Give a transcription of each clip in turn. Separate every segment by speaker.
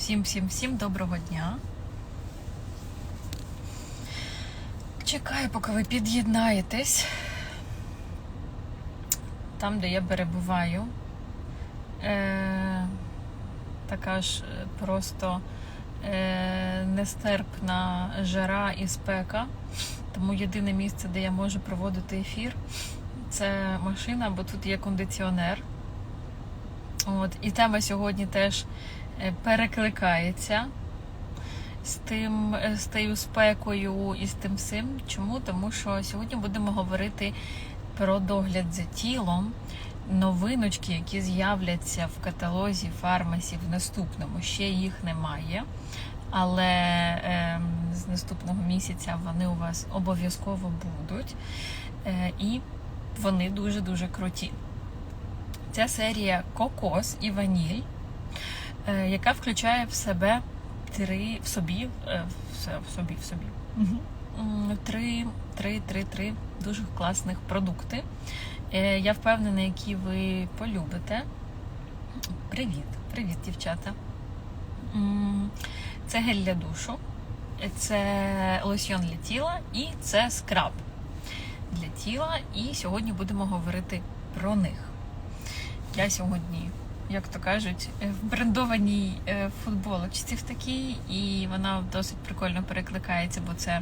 Speaker 1: Всім, всім, всім доброго дня. Чекаю, поки ви під'єднаєтесь. Там, де я перебуваю. Е, така ж е, просто е, нестерпна жара і спека. Тому єдине місце, де я можу проводити ефір, це машина, бо тут є кондиціонер. От, і тема сьогодні теж перекликається з тим, е, з тією спекою і з тим всім. Чому? Тому що сьогодні будемо говорити про догляд за тілом, новиночки, які з'являться в каталозі фармасі в наступному. Ще їх немає. Але е, з наступного місяця вони у вас обов'язково будуть. Е, і вони дуже-дуже круті. Ця серія Кокос і Ваніль, е, яка включає в себе три в собі, е, в собі, в собі. М, Три, три, три, три дуже класних продукти. Е, Я впевнена, які ви полюбите. Привіт, привіт, дівчата. Це гель для душу, це лосьйон для тіла і це скраб для тіла. І сьогодні будемо говорити про них. Я сьогодні, як то кажуть, в брендованій е, футболочці в такій, і вона досить прикольно перекликається, бо це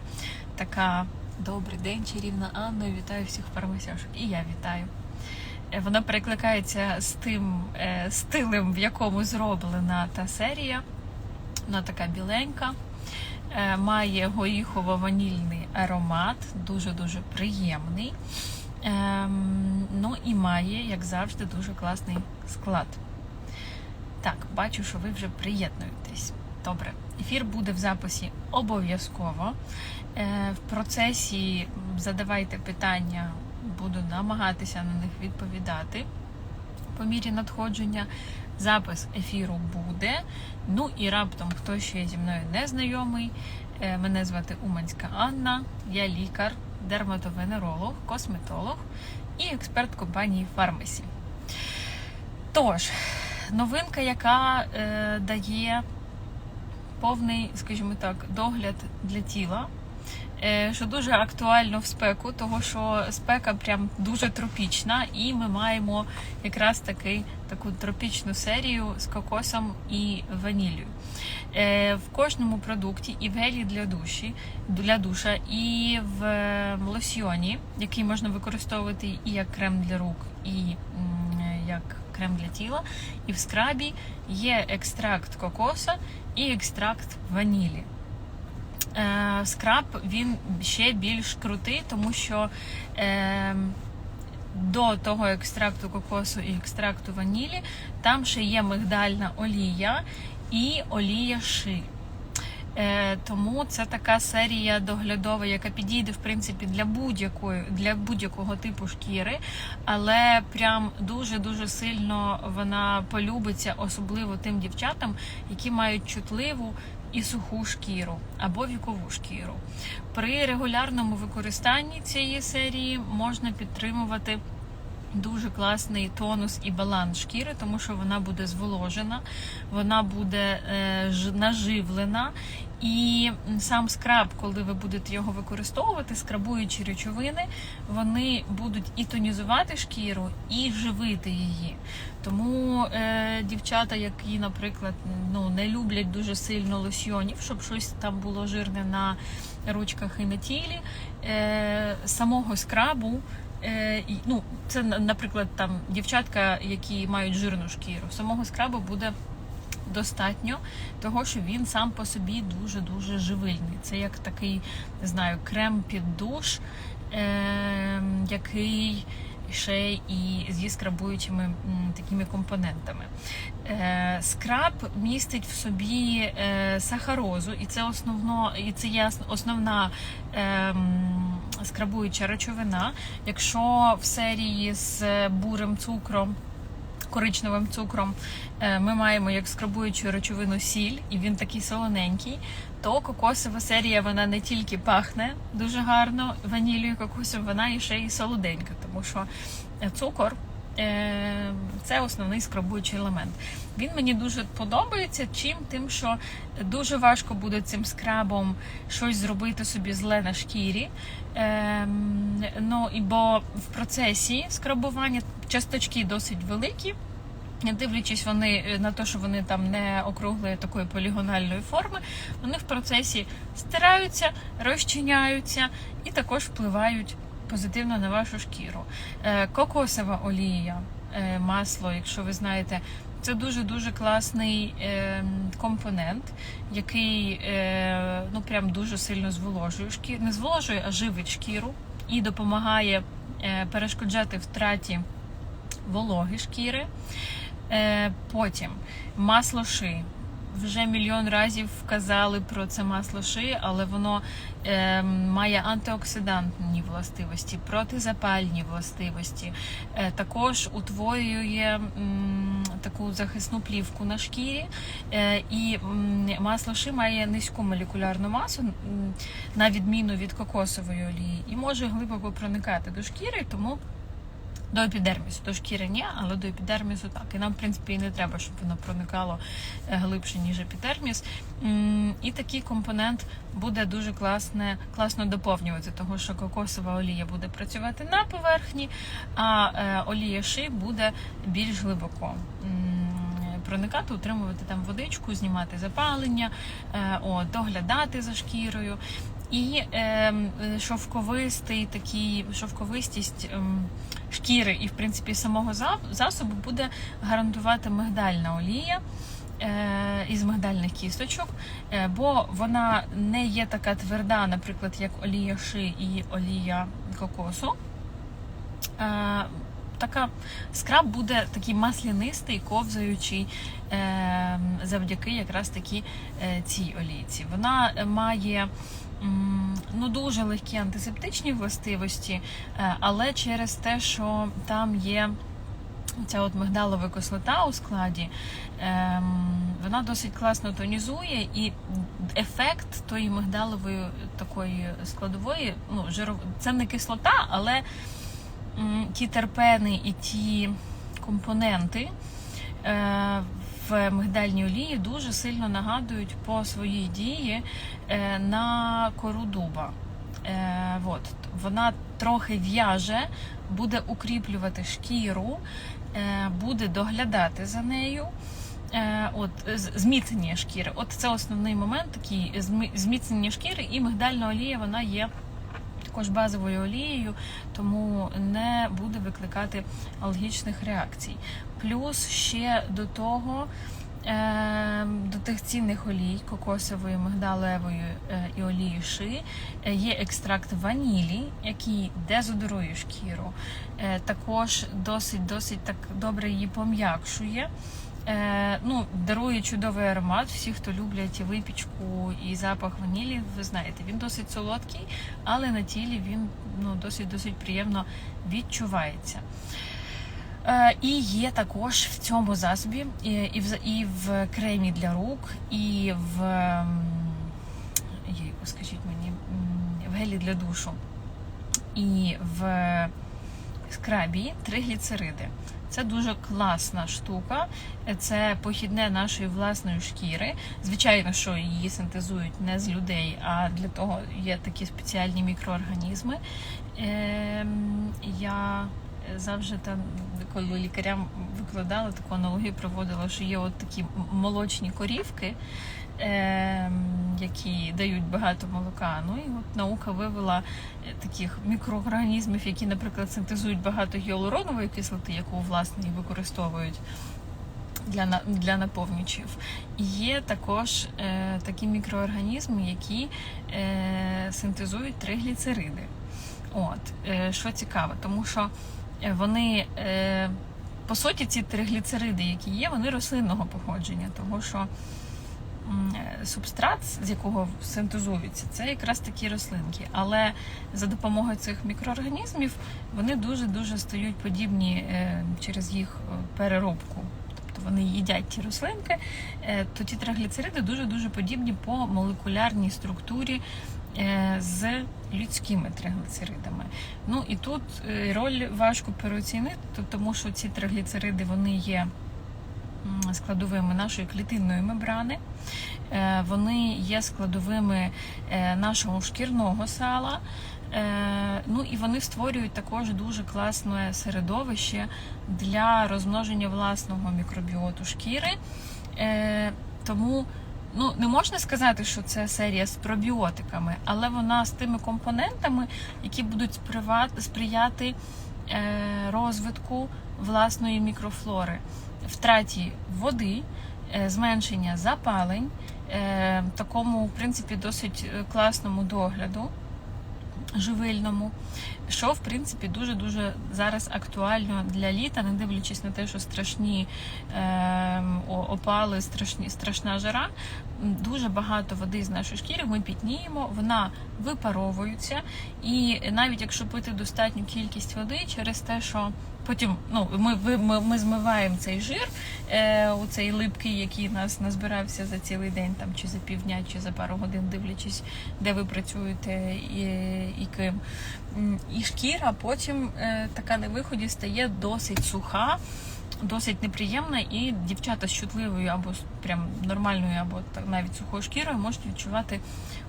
Speaker 1: така добрий день, чарівна Анна. Вітаю всіх фармасяшок. І я вітаю. Е, Вона перекликається з тим е, стилем, в якому зроблена та серія. Вона така біленька, е, має горіхово-ванільний аромат, дуже-дуже приємний. Ем, ну і має, як завжди, дуже класний склад. Так, бачу, що ви вже приєднуєтесь. Добре, ефір буде в записі обов'язково. Е, в процесі задавайте питання, буду намагатися на них відповідати по мірі надходження. Запис ефіру буде. Ну і раптом, хто ще зі мною не знайомий, е, мене звати Уманська Анна, я лікар, дерматовенеролог, косметолог і експерт компанії Фармасі. Тож, новинка, яка е, дає повний, скажімо так, догляд для тіла. Е, Що дуже актуально в спеку, того що спека прям дуже тропічна, і ми маємо якраз таки таку тропічну серію з кокосом і ваніллю. Е, В кожному продукті і в гелі для душі, для душа, і в лосьйоні, який можна використовувати і як крем для рук, і як крем для тіла, і в скрабі є екстракт кокоса і екстракт ванілі. Е, скраб він ще більш крутий, тому що е, до того екстракту кокосу і екстракту ванілі там ще є мигдальна олія і олія ши. Е, тому це така серія доглядова, яка підійде в принципі для будь-якої для будь-якого типу шкіри, але прям дуже дуже сильно вона полюбиться, особливо тим дівчатам, які мають чутливу і суху шкіру або вікову шкіру. При регулярному використанні цієї серії можна підтримувати. Дуже класний тонус і баланс шкіри, тому що вона буде зволожена, вона буде е, наживлена. І сам скраб, коли ви будете його використовувати, скрабуючі речовини, вони будуть і тонізувати шкіру, і живити її. Тому е, дівчата, які, наприклад, ну не люблять дуже сильно лосьйонів, щоб щось там було жирне на ручках і на тілі, е, самого скрабу. Е, ну, це, наприклад, там дівчатка, які мають жирну шкіру, самого скрабу буде достатньо, того, що він сам по собі дуже-дуже живильний. Це як такий, не знаю, крем під душ, е, який ще і зі скрабуючими такими компонентами. Е, скраб містить в собі е, сахарозу, і це основно, і це є основна. ем, скрабуюча речовина. Якщо в серії з бурим цукром, коричневим цукром, е, ми маємо як скрабуючу речовину сіль, і він такий солоненький, то кокосова серія вона не тільки пахне дуже гарно ванілію кокосом, вона і ще й солоденька, тому що е, цукор е, це основний скрабуючий елемент. Він мені дуже подобається. Чим тим, що дуже важко буде цим скрабом щось зробити собі зле на шкірі. Ем, ну, і бо в процесі скрабування часточки досить великі. Не дивлячись вони е, на те, що вони там не округлої такої полігональної форми, вони в процесі стираються, розчиняються і також впливають позитивно на вашу шкіру. Е, Кокосова олія, е, масло, якщо ви знаєте, це дуже дуже класний е, компонент, який ну прям дуже сильно зволожує шкіру, не зволожує, а живить шкіру і допомагає перешкоджати втраті вологи шкіри. Потім масло ши. Вже мільйон разів вказали про це масло ши, але воно е, має антиоксидантні властивості, протизапальні властивості, е, також утворює м, таку захисну плівку на шкірі. Е, і м, масло ши має низьку молекулярну масу, м, на відміну від кокосової олії, і може глибоко проникати до шкіри, тому до епідермісу, до шкіри ні, але до епідермісу так. І нам, в принципі, і не треба, щоб воно проникало е, глибше, ніж епідерміс. І такий компонент буде дуже класне, класно доповнювати, тому що кокосова олія буде працювати на поверхні, а е, олія ши буде більш глибоко. Проникати, утримувати там водичку, знімати запалення, е, о, доглядати за шкірою. І е, шовковистий такий шовковистість ем, шкіри і, в принципі, самого засобу буде гарантувати мигдальна олія е, із мигдальних кісточок, е, бо вона не є така тверда, наприклад, як олія ши і олія кокосу. Е, Така скраб буде такий маслянистий, ковзаючий завдяки якраз таки е, цій олійці. Вона має ну, дуже легкі антисептичні властивості, е, але через те, що там є ця от мигдалова кислота у складі, ем, вона досить класно тонізує, і ефект тої мигдалової такої складової, ну, жиров... це не кислота, але ті терпени і ті компоненти е, в мигдальній олії дуже сильно нагадують по своїй дії е, на кору дуба. Е, от. Вона трохи в'яже, буде укріплювати шкіру, е, буде доглядати за нею. От зміцнення шкіри. От це основний момент, такий зміцнення шкіри, і мигдальна олія вона є також базовою олією, тому не буде викликати алергічних реакцій. Плюс ще до того. е, До тих цінних олій кокосової, мигдалевої е, і олії ши е, є екстракт ванілі, який дезодорує шкіру. Е, Також досить досить так добре її пом'якшує. Е, ну, дарує чудовий аромат. Всі, хто люблять випічку і запах ванілі, ви знаєте, він досить солодкий, але на тілі він ну, досить досить приємно відчувається. Е, і є також в цьому засобі, і, в, і в кремі для рук, і в єйку, скажіть мені, в гелі для душу, і в скрабі тригліцериди. Це дуже класна штука. Це похідне нашої власної шкіри. Звичайно, що її синтезують не з людей, а для того є такі спеціальні мікроорганізми. Ем, я завжди там, коли лікарям викладала, таку аналогію проводила, що є от такі молочні корівки, які дають багато молока. Ну і от наука вивела е, таких мікроорганізмів, які, наприклад, синтезують багато гіалуронової кислоти, яку власне і використовують для, для наповнювачів. І є також е, такі мікроорганізми, які е, синтезують тригліцериди. От, е, що цікаво, тому що вони, е, по суті, ці тригліцериди, які є, вони рослинного походження, тому що субстрат, з якого синтезуються, це якраз такі рослинки. Але за допомогою цих мікроорганізмів вони дуже-дуже стають подібні е, через їх е, переробку. Тобто вони їдять ті рослинки, е, то ті тригліцериди дуже-дуже подібні по молекулярній структурі е, з людськими тригліцеридами. Ну і тут е, роль важко переоцінити, тому що ці тригліцериди вони є складовими нашої клітинної мембрани. Е, Вони є складовими е, нашого шкірного сала. Е, Ну і вони створюють також дуже класне середовище для розмноження власного мікробіоту шкіри. Тому ну, не можна сказати, що це серія з пробіотиками, але вона з тими компонентами, які будуть сприяти розвитку власної мікрофлори, втраті води, е, зменшення запалень, е, такому, в принципі, досить е, класному догляду живильному, що в принципі дуже дуже зараз актуально для літа, не дивлячись на те, що страшні е, опали, страшні страшна жара. Дуже багато води з нашої шкіри ми пітніємо, вона випаровується, і навіть якщо пити достатню кількість води, через те, що потім ну ми, ми, ми змиваємо цей жир, е, цей липкий, який нас назбирався за цілий день, там чи за півдня, чи за пару годин, дивлячись, де ви працюєте і, і ким. І шкіра потім е, така на виході стає досить суха. Досить неприємна, і дівчата з чутливою або прям нормальною, або навіть сухою шкірою можуть відчувати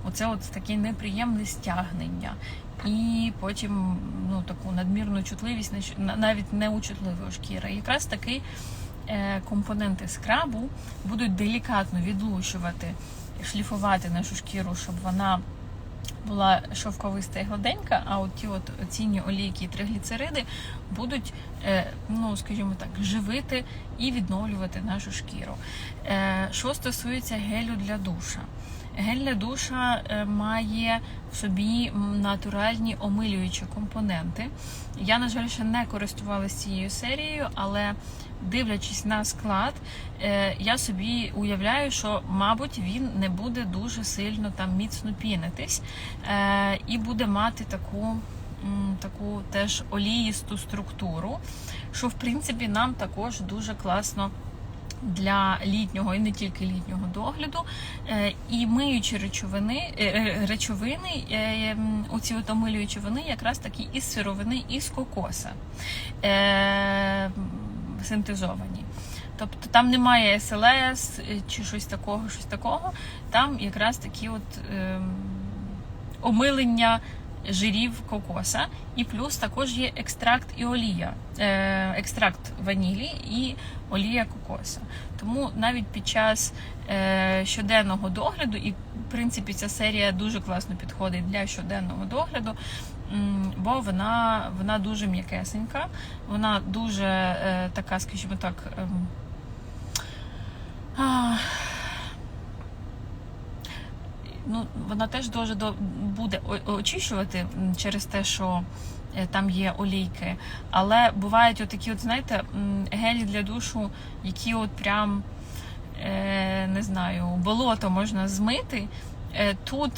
Speaker 1: оце от таке неприємне стягнення. І потім ну таку надмірну чутливість, навіть неучутливої шкіри. І якраз таки е, компоненти скрабу будуть делікатно відлущувати, шліфувати нашу шкіру, щоб вона була шовковиста і гладенька, а от ті от цінні олійки і тригліцериди будуть, е, ну скажімо так, живити і відновлювати нашу шкіру. Е, Що стосується гелю для душа. Гель для душа е, має в собі натуральні омилюючі компоненти. Я, на жаль, ще не користувалася цією серією, але дивлячись на склад, е, я собі уявляю, що, мабуть, він не буде дуже сильно там міцно пінитись е, і буде мати таку, таку теж оліїсту структуру, що в принципі нам також дуже класно. Для літнього і не тільки літнього догляду, Е, і миючі речовини, речовини, оці от омилюючі вони якраз такі із сировини, із кокоса синтезовані. Тобто там немає СЛС е, чи щось такого, щось такого. Там якраз такі от ем, омилення жирів кокоса, і плюс також є екстракт і олія, е, екстракт ванілі і олія кокоса. Тому навіть під час е, щоденного догляду, і в принципі ця серія дуже класно підходить для щоденного догляду. Бо вона, вона дуже м'якесенька, вона дуже е, така, скажімо так, ем, а, ну, вона теж дуже до, буде очищувати через те, що е, там є олійки. Але бувають отакі, от, знаєте, гелі для душу, які от прям е, не знаю, болото можна змити. Е, Тут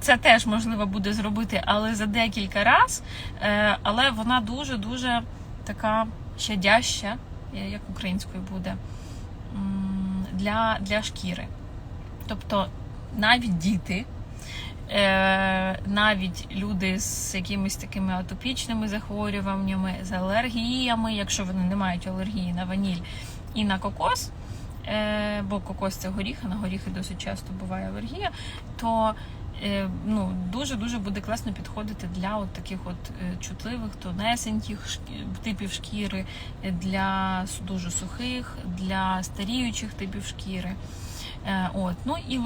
Speaker 1: це теж можливо буде зробити, але за декілька разів. Але вона дуже-дуже така щадяща, е, як українською буде, для, для шкіри. Тобто навіть діти, е, навіть люди з якимись такими атопічними захворюваннями, з алергіями, якщо вони не мають алергії на ваніль і на кокос, е, бо кокос це горіх, а на горіхи досить часто буває алергія, то е, ну, дуже-дуже буде класно підходити для от таких от е, чутливих, тонесеньких типів шкіри, е, для дуже сухих, для старіючих типів шкіри. Е, От. Ну і.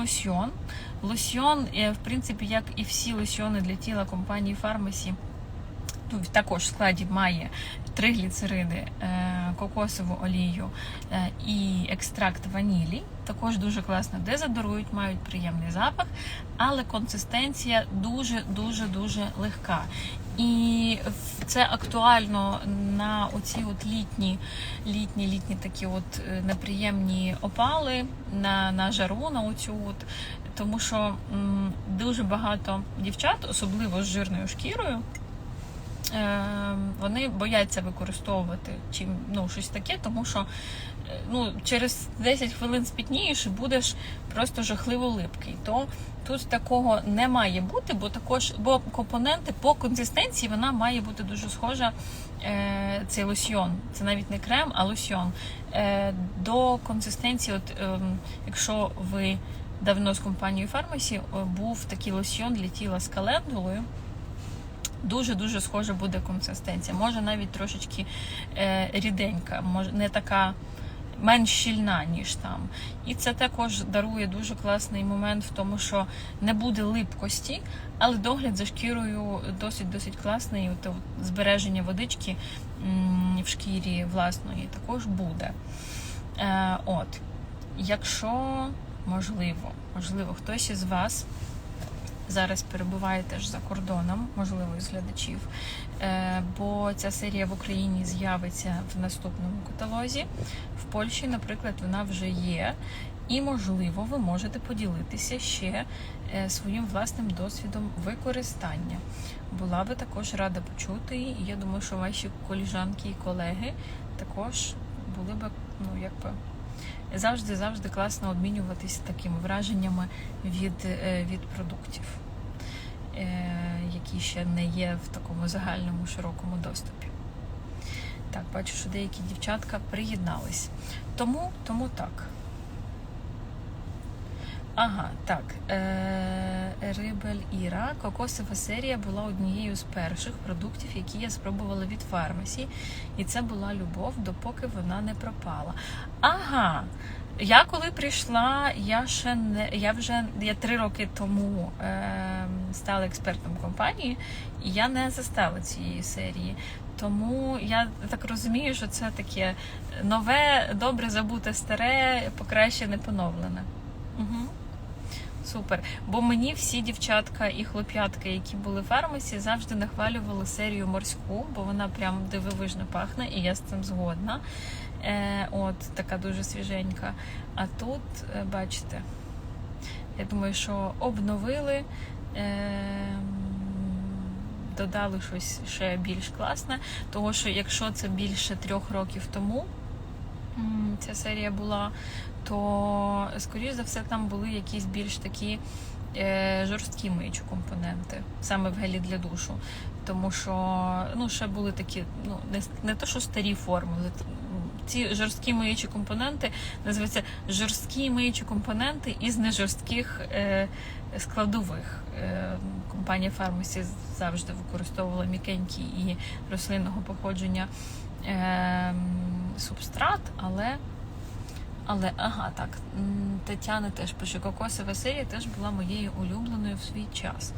Speaker 1: Лосьйон, е, в принципі, як і всі лосьйони для тіла компанії Фармасі, також в складі має тригліцериди, е, кокосову олію е, і екстракт ванілі. Також дуже класно дезодорують, мають приємний запах, але консистенція дуже дуже дуже легка. І це актуально на оці от літні, літні, літні такі от е, неприємні опали на, на жару, на оцю от. Тому що м, дуже багато дівчат, особливо з жирною шкірою, вони бояться використовувати чим ну, щось таке, тому що е, ну, через 10 хвилин спітнієш і будеш просто жахливо липкий. То тут такого не має бути, бо також бо компоненти по консистенції вона має бути дуже схожа. Е, цей лосьйон, це навіть не крем, а лосьйон. Е, до консистенції, от е, якщо ви давно з компанією Фармасі, був такий лосьйон для тіла з календулою. Дуже-дуже схожа буде консистенція. Може навіть трошечки е, ріденька, може не така менш щільна, ніж там. І це також дарує дуже класний момент в тому, що не буде липкості, але догляд за шкірою досить-досить класний. От, от, збереження водички м, в шкірі власної також буде. Е, от, якщо можливо, можливо, хтось із вас зараз перебуває теж за кордоном, можливо, із глядачів, е, бо ця серія в Україні з'явиться в наступному каталозі. В Польщі, наприклад, вона вже є. І, можливо, ви можете поділитися ще е, своїм власним досвідом використання. Була би також рада почути, і я думаю, що ваші коліжанки і колеги також були б, ну, якби завжди завжди класно обмінюватися такими враженнями від, е, від продуктів, е, які ще не є в такому загальному широкому доступі. Так, бачу, що деякі дівчатка приєднались. Тому, тому так. Ага, так. Е- Рибель Іра. Кокосова серія була однією з перших продуктів, які я спробувала від фармасі. І це була любов, допоки вона не пропала. Ага. Я коли прийшла, я ще не я вже я три роки тому е, стала експертом компанії, і я не застала цієї серії. Тому я так розумію, що це таке нове, добре забуте старе, покращене, поновлене. Супер. Бо мені всі дівчатка і хлоп'ятка, які були в фармасі, завжди нахвалювали серію морську, бо вона прям дивовижно пахне, і я з цим згодна. Е, От, така дуже свіженька. А тут, е, бачите, я думаю, що обновили, е, додали щось ще більш класне, тому що якщо це більше трьох років тому ця серія була, то, скоріш за все, там були якісь більш такі е, жорсткі миючі компоненти, саме в гелі для душу. Тому що ну, ще були такі, ну, не, не то, що старі формули. Ці жорсткі миючі компоненти називаються жорсткі миючі компоненти із нежорстких е, складових. Е, компанія Фармасі завжди використовувала м'якенькі і рослинного походження е, субстрат, але але ага, так, Тетяна теж пише, кокосова серія теж була моєю улюбленою в свій час.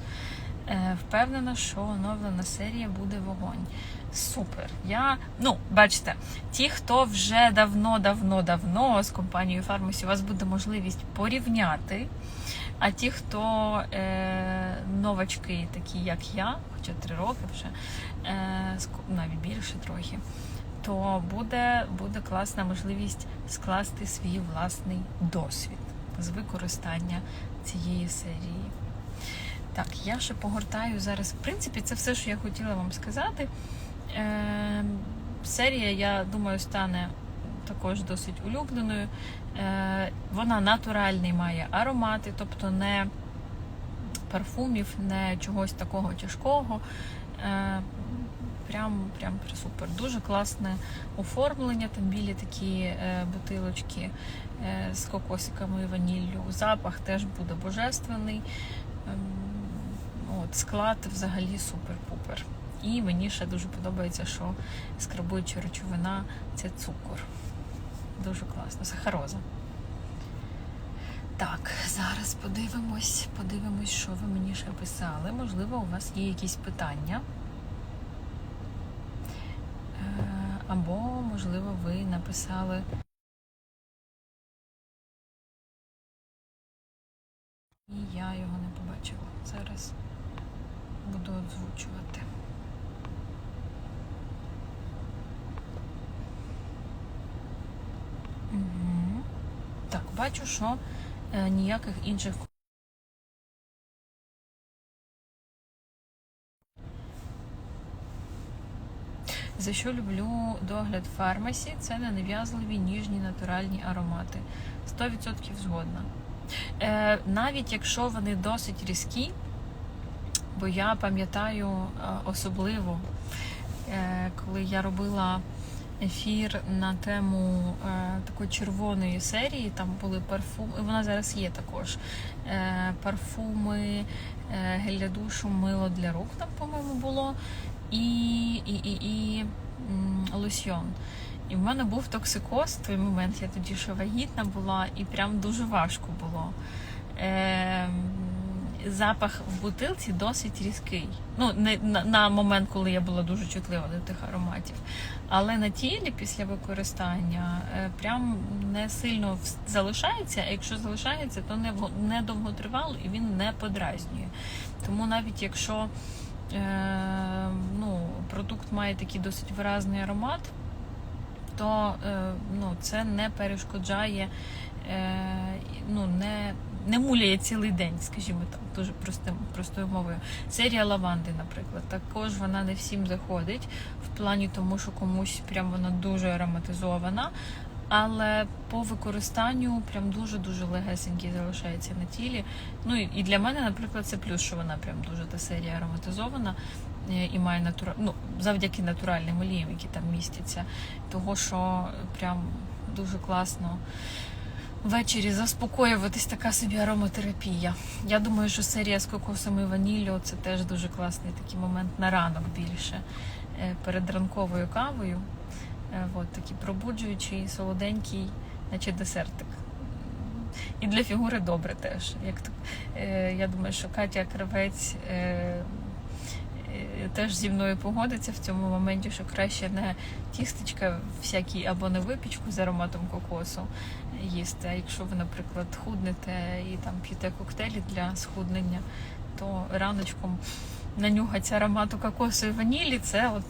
Speaker 1: Е, Впевнена, що оновлена серія буде вогонь. Супер. Я, ну, бачите, ті, хто вже давно-давно-давно з компанією Фармасі, у вас буде можливість порівняти. А ті, хто е, новачки, такі як я, хоча три роки вже, е, навіть більше трохи то буде, буде класна можливість скласти свій власний досвід з використання цієї серії. Так, я ще погортаю зараз. В принципі, це все, що я хотіла вам сказати. Е, Серія, я думаю, стане також досить улюбленою. Е, Вона натуральний має аромати, тобто не парфумів, не чогось такого тяжкого. Е, прям прям супер. Дуже класне оформлення. Там білі такі е, бутилочки е, з кокосиками і ваніллю. Запах теж буде божественний. Е, от, Склад взагалі супер-пупер. І мені ще дуже подобається, що скрабуюча речовина це цукор. Дуже класно. Сахароза. Так, зараз подивимось, подивимось, що ви мені ще писали. Можливо, у вас є якісь питання. Або, можливо, ви написали. І я його не побачила. Зараз буду озвучувати. Угу. Так, бачу, що е, ніяких інших За що люблю догляд фармасі? Це ненав'язливі ніжні натуральні аромати. 100% згодна. Е, навіть якщо вони досить різкі, бо я пам'ятаю е, особливо, е, коли я робила ефір на тему е, такої червоної серії, там були парфуми, вона зараз є також. Е, парфуми, е, гель для душу, мило для рук, там, по-моєму, було, і, і, і, і лосьйон. І в мене був токсикоз в той момент, я тоді ще вагітна була, і прям дуже важко було. Е, запах в бутилці досить різкий. Ну, не на, на момент, коли я була дуже чутлива до тих ароматів. Але на тілі після використання е, прям не сильно залишається, а якщо залишається, то не, не довготривало і він не подразнює. Тому навіть якщо ну, продукт має такий досить виразний аромат, то е, ну, це не перешкоджає, е, ну, не, не муляє цілий день, скажімо так, дуже простим, простою мовою. Серія лаванди, наприклад, також вона не всім заходить в плані тому, що комусь прям вона дуже ароматизована. Але по використанню прям дуже-дуже легесенький залишається на тілі. Ну і для мене, наприклад, це плюс, що вона прям дуже та серія ароматизована е, і має натура... ну, завдяки натуральним оліям, які там містяться. Того, що прям дуже класно ввечері заспокоюватись така собі ароматерапія. Я думаю, що серія з кокосом і ваніллю це теж дуже класний такий момент на ранок більше е, перед ранковою кавою. Е, От такий пробуджуючий, солоденький, наче десертик. І для фігури добре теж. Як е, я думаю, що Катя Кравець е, е, теж зі мною погодиться в цьому моменті, що краще не тістечка всякі або не випічку з ароматом кокосу їсти. А якщо ви, наприклад, худнете і там п'єте коктейлі для схуднення, то раночком нанюхаться аромату кокосу і ванілі, це от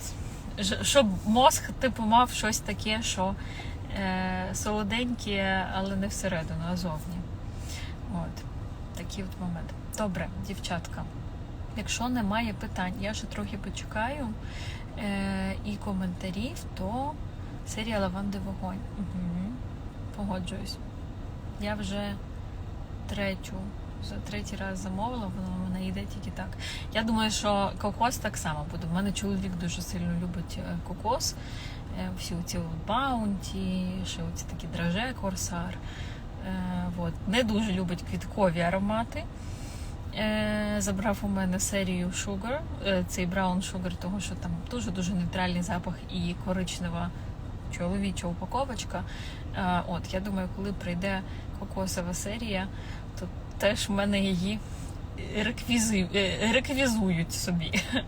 Speaker 1: щоб мозг типу мав щось таке, що е, солоденьке, але не всередину, а зовні. От такий от момент. Добре, дівчатка. Якщо немає питань, я ще трохи почекаю е, і коментарів, то серія Лаванди вогонь. Угу. Погоджуюсь. Я вже третю, за третій раз замовила, воно в мене йде тільки так. Я думаю, що кокос так само буде. У мене чоловік дуже сильно любить е, кокос. Е, Всі ці баунті, ще оці такі драже, корсар. Е, от. Не дуже любить квіткові аромати. Забрав у мене серію Sugar, цей Brown Sugar, того що там дуже-дуже нейтральний запах і коричнева чоловіча упаковочка. От, я думаю, коли прийде кокосова серія, то теж в мене її реквізи... е, реквізують собі.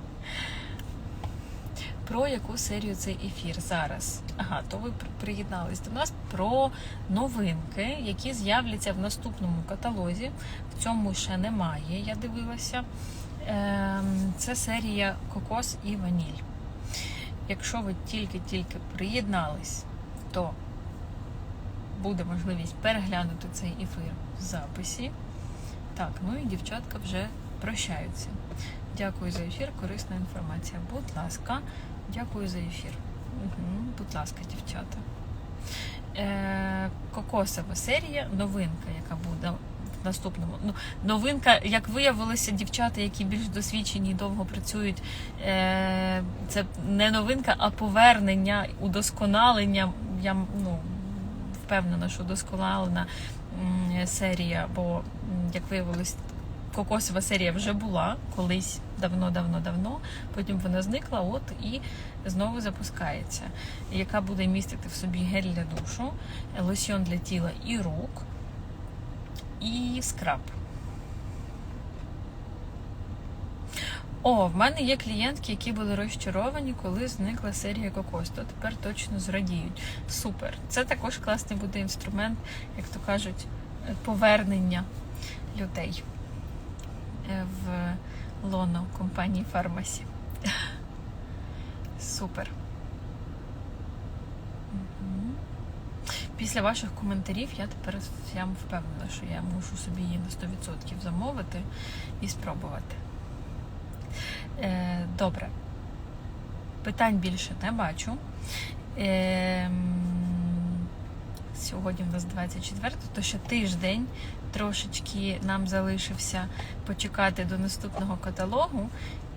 Speaker 1: Про яку серію цей ефір зараз? Ага, то ви при- приєднались до нас про новинки, які з'являться в наступному каталозі. В цьому ще немає, я дивилася. Ем, Це серія Кокос і Ваніль. Якщо ви тільки-тільки приєднались, то буде можливість переглянути цей ефір в записі. Так, ну і дівчатка вже прощаються. Дякую за ефір, корисна інформація. Будь ласка, дякую за ефір. Угу, будь ласка, дівчата. Е, кокосова серія, новинка, яка буде в наступному. Ну, новинка, як виявилося, дівчата, які більш досвідчені і довго працюють, е, це не новинка, а повернення, удосконалення. Я ну, впевнена, що удосконалена серія, бо, як виявилось, кокосова серія вже була колись давно-давно-давно. Потім вона зникла, от і знову запускається, яка буде містити в собі гель для душу, лосьон для тіла і рук, і скраб. О, в мене є клієнтки, які були розчаровані, коли зникла серія кокос, то тепер точно зрадіють. Супер. Це також класний буде інструмент, як то кажуть, е, повернення людей е, в лоно компанії Фармасі. Супер. Після ваших коментарів я тепер впевнена, що я мушу собі її на 100% замовити і спробувати. Е, добре. Питань більше не бачу. Ем, Сьогодні в нас 24, то ще тиждень трошечки нам залишився почекати до наступного каталогу,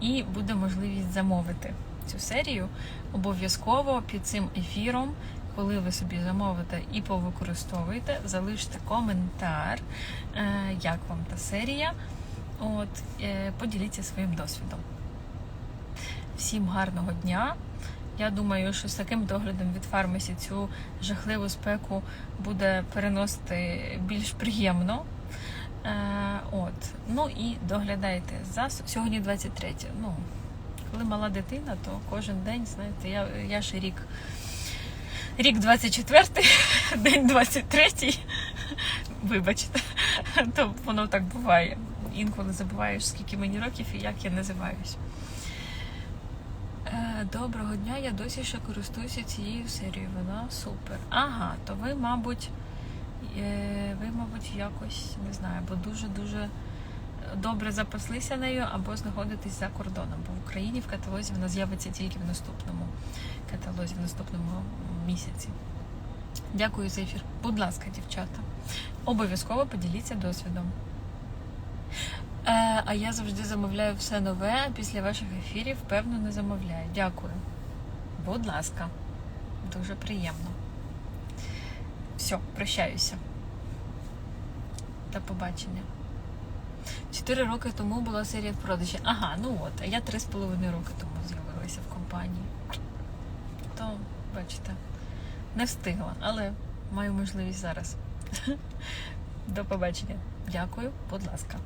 Speaker 1: і буде можливість замовити цю серію. Обов'язково під цим ефіром, коли ви собі замовите і повикористовуєте, залиште коментар, е, як вам та серія. От, е, поділіться своїм досвідом. Всім гарного дня! Я думаю, що з таким доглядом від фармасі цю жахливу спеку буде переносити більш приємно. Е, от. Ну і доглядайте за сьогодні 23. Ну, коли мала дитина, то кожен день, знаєте, я, я ще рік. Рік 24, день 23. Вибачте, то воно так буває. Інколи забуваєш, скільки мені років і як я називаюсь. Е, Доброго дня, я досі ще користуюся цією серією. Вона супер. Ага, то ви, мабуть, е, ви, мабуть, якось не знаю, бо дуже-дуже добре запаслися нею або знаходитесь за кордоном. Бо в Україні в каталозі вона з'явиться тільки в наступному каталозі, в наступному місяці. Дякую за ефір. Будь ласка, дівчата. Обов'язково поділіться досвідом. Е, а я завжди замовляю все нове, після ваших ефірів, певно, не замовляю. Дякую. Будь ласка, дуже приємно. Все, прощаюся. До побачення. Чотири роки тому була серія в продажі. Ага, ну от, а я три з половиною роки тому з'явилася в компанії. То, бачите, не встигла, але маю можливість зараз. До побачення. Дякую, будь ласка.